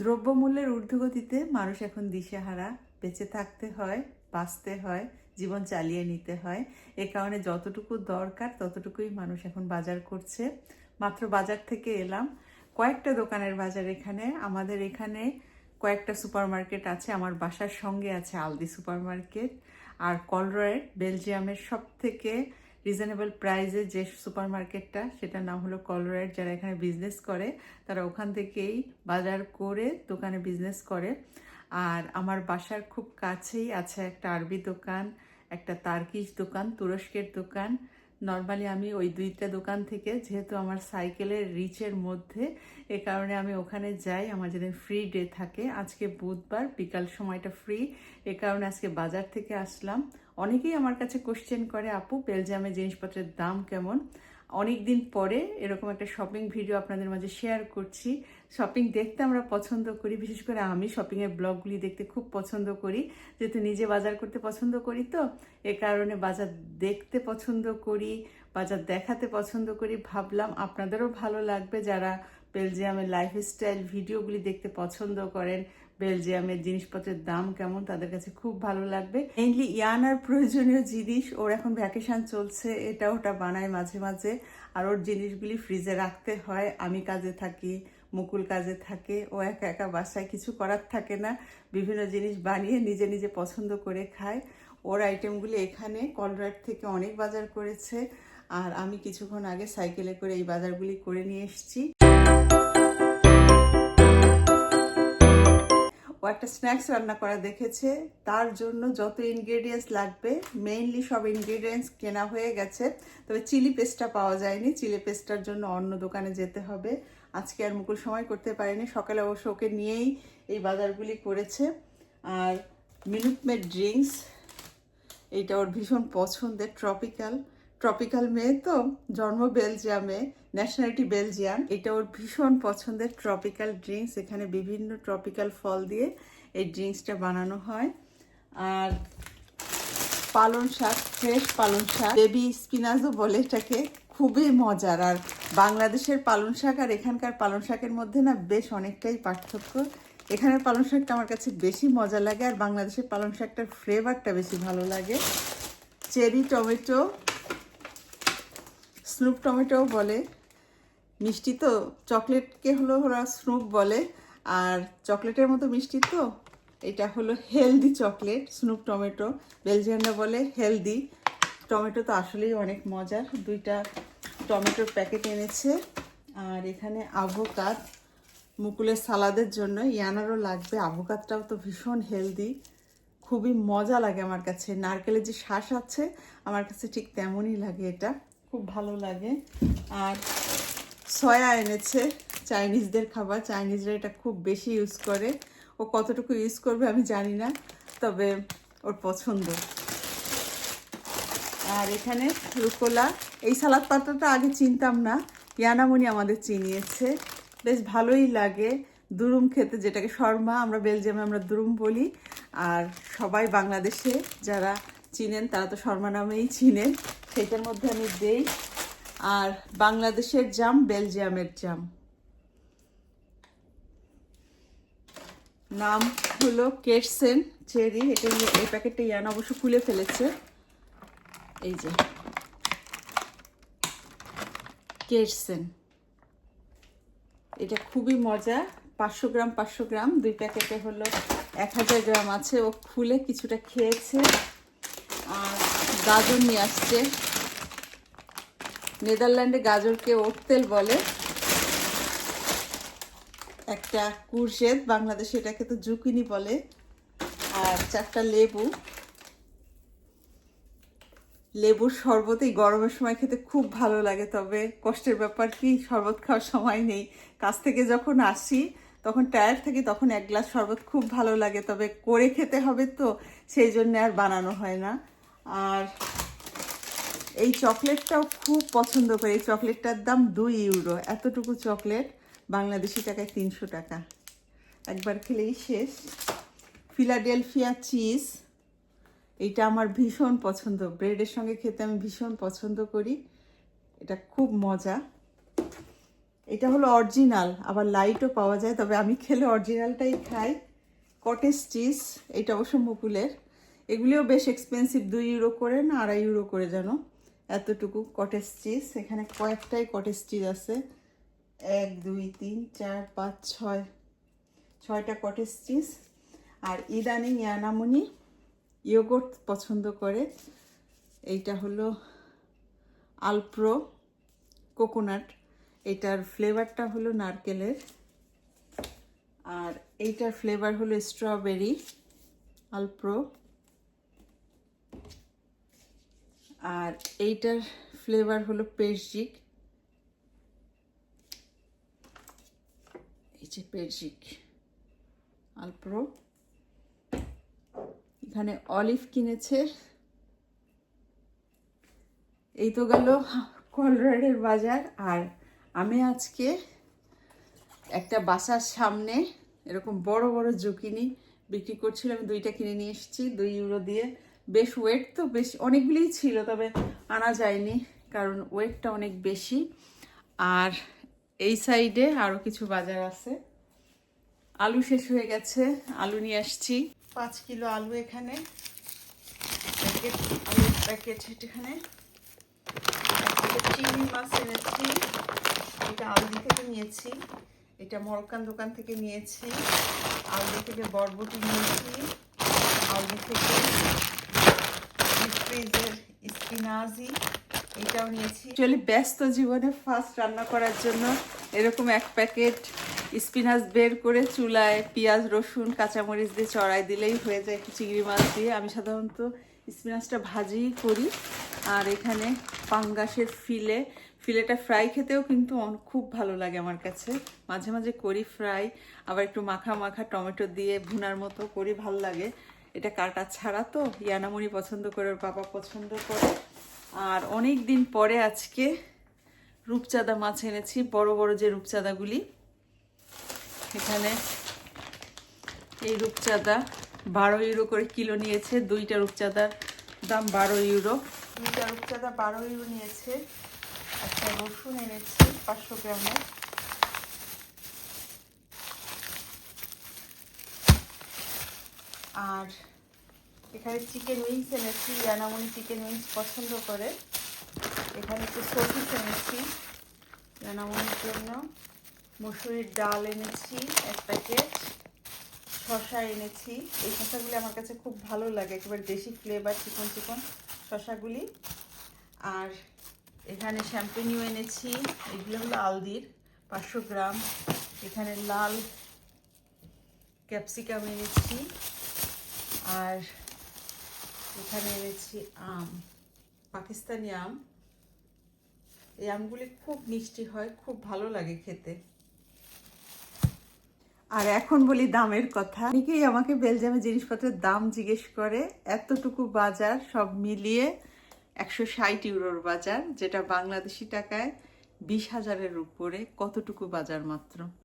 দ্রব্যমূল্যের ঊর্ধ্বগতিতে মানুষ এখন দিশেহারা, বেঁচে থাকতে হয়, বাঁচতে হয়, জীবন চালিয়ে নিতে হয়। এ কারণে যতটুকু দরকার, ততটুকুই মানুষ এখন বাজার করছে। মাত্র বাজার থেকে এলাম। কয়েকটা দোকানের বাজার এখানে। আমাদের এখানে কয়েকটা সুপারমার্কেট আছে। আমার বাসার সঙ্গে আছে আলদি সুপারমার্কেট। আর কলরয়েড, বেলজিয়ামের সব থেকে রিজনেবল প্রাইসে যে সুপার মার্কেটটা সেটার নাম হলো কলরয়েড যারা এখানে বিজনেস করে, তারা ওখান থেকেই বাজার করে দোকানে বিজনেস করে। আর আমার বাসার খুব কাছেই আছে একটা আরবি দোকান, একটা তার্কিশ দোকান, তুরস্কের দোকান। নর্মালি আমি ওই দুইটা দোকান থেকে, যেহেতু আমার সাইকেলের রিচের মধ্যে, এ কারণে আমি ওখানে যাই। আমার যেদিন ফ্রি ডে থাকে, আজকে বুধবার, বিকাল সময়টা ফ্রি এ কারণে আজকে বাজার থেকে আসলাম। অনেকেই আমার কাছে কোশ্চেন করে, আপু বেলজিয়ামের জিনিসপত্রের দাম কেমন? অনেক দিন পরে এরকম একটা শপিং ভিডিও আপনাদের মাঝে শেয়ার করছি। শপিং দেখতে আমরা পছন্দ করি, বিশেষ করে আমি শপিংয়ের ব্লগগুলি দেখতে খুব পছন্দ করি। যেহেতু নিজে বাজার করতে পছন্দ করি তো, এ কারণে বাজার দেখতে পছন্দ করি, বাজার দেখাতে পছন্দ করি। ভাবলাম আপনাদেরও ভালো লাগবে যারা বেলজিয়ামের লাইফস্টাইল ভিডিওগুলি দেখতে পছন্দ করেন বেলজিয়ামের জিনিসপত্রের দাম কেমন তাদের কাছে খুব ভালো লাগবে। মেইনলি ইয়ানার প্রয়োজনীয় জিনিস, ওর এখন ভ্যাকেশন চলছে, এটা ওটা বানায় মাঝে মাঝে। আর ওর জিনিসগুলি ফ্রিজে রাখতে হয়, আমি কাজে থাকি, মুকুল কাজে থাকে, ও একা একা বাসায় কিছু করার থাকে না, বিভিন্ন জিনিস বানিয়ে নিজে নিজে পছন্দ করে খায়। ওর আইটেমগুলি এখানে কলরাট থেকে অনেক বাজার করেছে, আর আমি কিছুক্ষণ আগে সাইকেলে করে এই বাজারগুলি করে নিয়ে এসেছি। ও একটা স্ন্যাক্স রান্না করা দেখেছে। তার জন্য যত ইনগ্রেডিয়েন্টস লাগবে মেইনলি সব ইনগ্রেডিয়েন্টস কেনা হয়ে গেছে। তবে চিলি পেস্টটা পাওয়া যায়নি। চিলি পেস্টটার জন্য অন্য দোকানে যেতে হবে। আজকে আর মুকুল সময় করতে পারেনি। সকালে অবশ্য ওকে নিয়েই এই বাজারগুলি করেছে। আর মিনুটমেড ড্রিঙ্কস এইটা ওর ভীষণ পছন্দের ট্রপিক্যাল ট্রপিক্যাল মেয়ে তো, জন্ম বেলজিয়ামে ন্যাশনালিটি বেলজিয়াম এটা ওর ভীষণ পছন্দের ট্রপিক্যাল ড্রিঙ্কস এখানে বিভিন্ন ট্রপিক্যাল ফল দিয়ে এই ড্রিঙ্কসটা বানানো হয়। আর পালং শাক ফ্রেশ পালং শাক বেবি স্পিনাজও বলে এটাকে। খুবই মজার। আর বাংলাদেশের পালং শাক আর এখানকার পালং শাকের মধ্যে না বেশ অনেকটাই পার্থক্য। এখানের পালং শাকটা আমার কাছে বেশি মজা লাগে আর বাংলাদেশের পালং শাকটার ফ্লেভারটা বেশি ভালো লাগে। চেরি, টমেটো স্নুপ টমেটোও বলে। মিষ্টি তো, চকলেটকে হলো ওরা স্নুপ বলে। আর চকলেটের মতো মিষ্টি তো, এটা হলো হেলদি চকলেট, স্নুপ টমেটো। বেলজিয়ানরা বলে হেলদি। টমেটো তো আসলেই অনেক মজার। দুইটা টমেটোর প্যাকেট এনেছে। আর এখানে আভোকাত। মুকুলের সালাদের জন্য ইয়ানারও লাগবে। আভোকাতটাও তো ভীষণ হেলদি। খুবই মজা লাগে আমার কাছে। নারকেলের যে শ্বাস আছে, আমার কাছে ঠিক তেমনই লাগে এটা। খুব ভালো লাগে। আর সয়া এনেছে চাইনিজদের খাবার। চাইনিজরা এটা খুব বেশি ইউজ করে। ও কতটুকু ইউজ করবে আমি জানি না, তবে ওর পছন্দ। আর এখানে রুকোলা। এই সালাদ পাতাটা আগে চিনতাম না, ইয়ানামণি আমাদের চিনিয়েছে। বেশ ভালোই লাগে দুরুম খেতে, যেটাকে শর্মা, আমরা বেলজিয়ামে আমরা দুরুম বলি। আর সবাই বাংলাদেশে যারা চিনেন, তারা তো শর্মা নামেই চিনেন। সেটার মধ্যে আমি দেই। আর বাংলাদেশের জাম, বেলজিয়ামের জাম। নাম হলো কেটসেন চেরি। এটা এই প্যাকেটটা ইয়ান অবশ্য খুলে ফেলেছে। এই যে। কেটসেন এটা খুবই মজা। পাঁচশো গ্রাম পাঁচশো গ্রাম। দুই প্যাকেটে হলো এক হাজার গ্রাম আছে। ও খুলে কিছুটা খেয়েছে। গাজর নিয়ে আসছে। নেদারল্যান্ডে গাজরকে ওটতেল বলে। একটা কুরশেদ বাংলাদেশে এটাকে তো জুকিনি বলে। আর চারটা লেবু। লেবুর শরবত এই গরমের সময় খেতে খুব ভালো লাগে, তবে কষ্টের ব্যাপার কি, শরবত খাওয়ার সময় নেই। কাছ থেকে যখন আসি, তখন টায়ার থাকি, তখন এক গ্লাস শরবত খুব ভালো লাগে, তবে করে খেতে হবে তো, সেই জন্য আর বানানো হয় না। আর এই চকলেটটাও খুব পছন্দ করি। এই চকলেটটার দাম দুই ইউরো। এতটুকু চকলেট বাংলাদেশি টাকায় তিনশো টাকা। একবার খেলেই শেষ। ফিলাডেলফিয়া চিজ, এটা আমার ভীষণ পছন্দ। ব্রেডের সঙ্গে খেতে আমি ভীষণ পছন্দ করি। এটা খুব মজা। এটা হলো অরিজিনাল, আবার লাইটও পাওয়া যায়, তবে আমি খেলে অরিজিনালটাই খাই। কটেজ চিজ, এটা অবশ্য মুকুলের। এগুলিও বেশ এক্সপেন্সিভ দুই ইউরো করে না আড়াই ইউরো করে যেন এতটুকু কটেজ চিজ এখানে কয়েকটাই কটেজ চিজ আছে। এক, দুই, তিন, চার, পাঁচ, ছয়, ছয়টা কটেজ চিজ আর ইদানিং ইয়ানামনি ইয়োগর্ট পছন্দ করে। এইটা হলো আলপ্রো কোকোনাট এটার ফ্লেভারটা হলো নারকেলের। আর এইটার ফ্লেভার হলো স্ট্রবেরি আলপ্রো আর এইটার ফ্লেভার হলো পেরজিক এই যে পেরজিক আলপ্রো এখানে অলিভ কিনেছে। এই তো গেল কলরাডের বাজার। আর আমি আজকে একটা বাসার সামনে এরকম বড় বড় জুকিনি বিক্রি করছিল আমি দুইটা কিনে নিয়ে এসেছি। দুই ইউরো দিয়ে বেশ ওয়েট তো বেশ অনেকগুলিই ছিল, তবে আনা যায়নি, কারণ ওয়েটটা অনেক বেশি। আর এই সাইডে আরও কিছু বাজার আছে। আলু শেষ হয়ে গেছে, আলু নিয়ে আসছি। পাঁচ কিলো আলু এখানে, প্যাকেট প্যাকেট এখানে। চিংড়ি মাছ এনেছি, এটা আলদি থেকে নিয়েছি, এটা মরকান দোকান থেকে নিয়েছি আলদি থেকে বরবটি নিয়েছি আলদি থেকে স্পিনাজি এটাও নিয়েছি। অ্যাকচুয়ালি ব্যস্ত জীবনে ফার্স্ট রান্না করার জন্য এরকম এক প্যাকেট স্পিনাচ বের করে চুলায় পেঁয়াজ, রসুন, কাঁচামরিচ দিয়ে চড়াই দিলেই হয়ে যায় একটু চিংড়ি মাছ দিয়ে। আমি সাধারণত স্পিনাচটা ভাজিই করি। আর এখানে পাঙ্গাসের ফিলে, ফিলেটা ফ্রাই খেতেও কিন্তু খুব ভালো লাগে আমার কাছে। মাঝে মাঝে করি ফ্রাই, আবার একটু মাখা মাখা টমেটো দিয়ে ভুনার মতো করি, ভালো লাগে। এটা কাটা ছাড়া তো ইয়ানামুনি পছন্দ করে, ওর বাবা পছন্দ করে। আর অনেক দিন পরে আজকে রূপচাঁদা মাছ এনেছি, বড় বড় যে রূপচাঁদাগুলি। এখানে এই রূপচাঁদা বারো ইউরো করে কিলো নিয়েছে, দুইটা রূপচাঁদার দাম বারো ইউরো। দুইটা রূপচাঁদা বারো ইউরো নিয়েছে, একটা রসুন এনেছি পাঁচশো গ্রামের আর এখানে চিকেন উইংস এনেছি ইয়ানামনি চিকেন উইংস পছন্দ করে। এখানে একটু সবজি এনেছি ইয়ানামনির জন্য। মুসুরির ডাল এনেছি, এক প্যাকেট। শশা এনেছি। এই শশাগুলি আমার কাছে খুব ভালো লাগে, একেবারে দেশি ফ্লেভার চিকন চিকন শশাগুলি আর এখানে শ্যাম্পেনিও এনেছি, এগুলো হলো আলদির, পাঁচশো গ্রাম। এখানে লাল ক্যাপসিকাম এনেছি। আর এখানে এনেছি আম, পাকিস্তানি আম। এই আমগুলি খুব মিষ্টি হয়, খুব ভালো লাগে খেতে। আর এখন বলি দামের কথা। অনেকেই আমাকে বেলজিয়ামে জিনিসপত্রের দাম জিজ্ঞেস করে, এতটুকু বাজার সব মিলিয়ে একশো ষাট ইউরোর বাজার, যেটা বাংলাদেশি টাকায় বিশ হাজারের উপরে, কতটুকু বাজার মাত্র?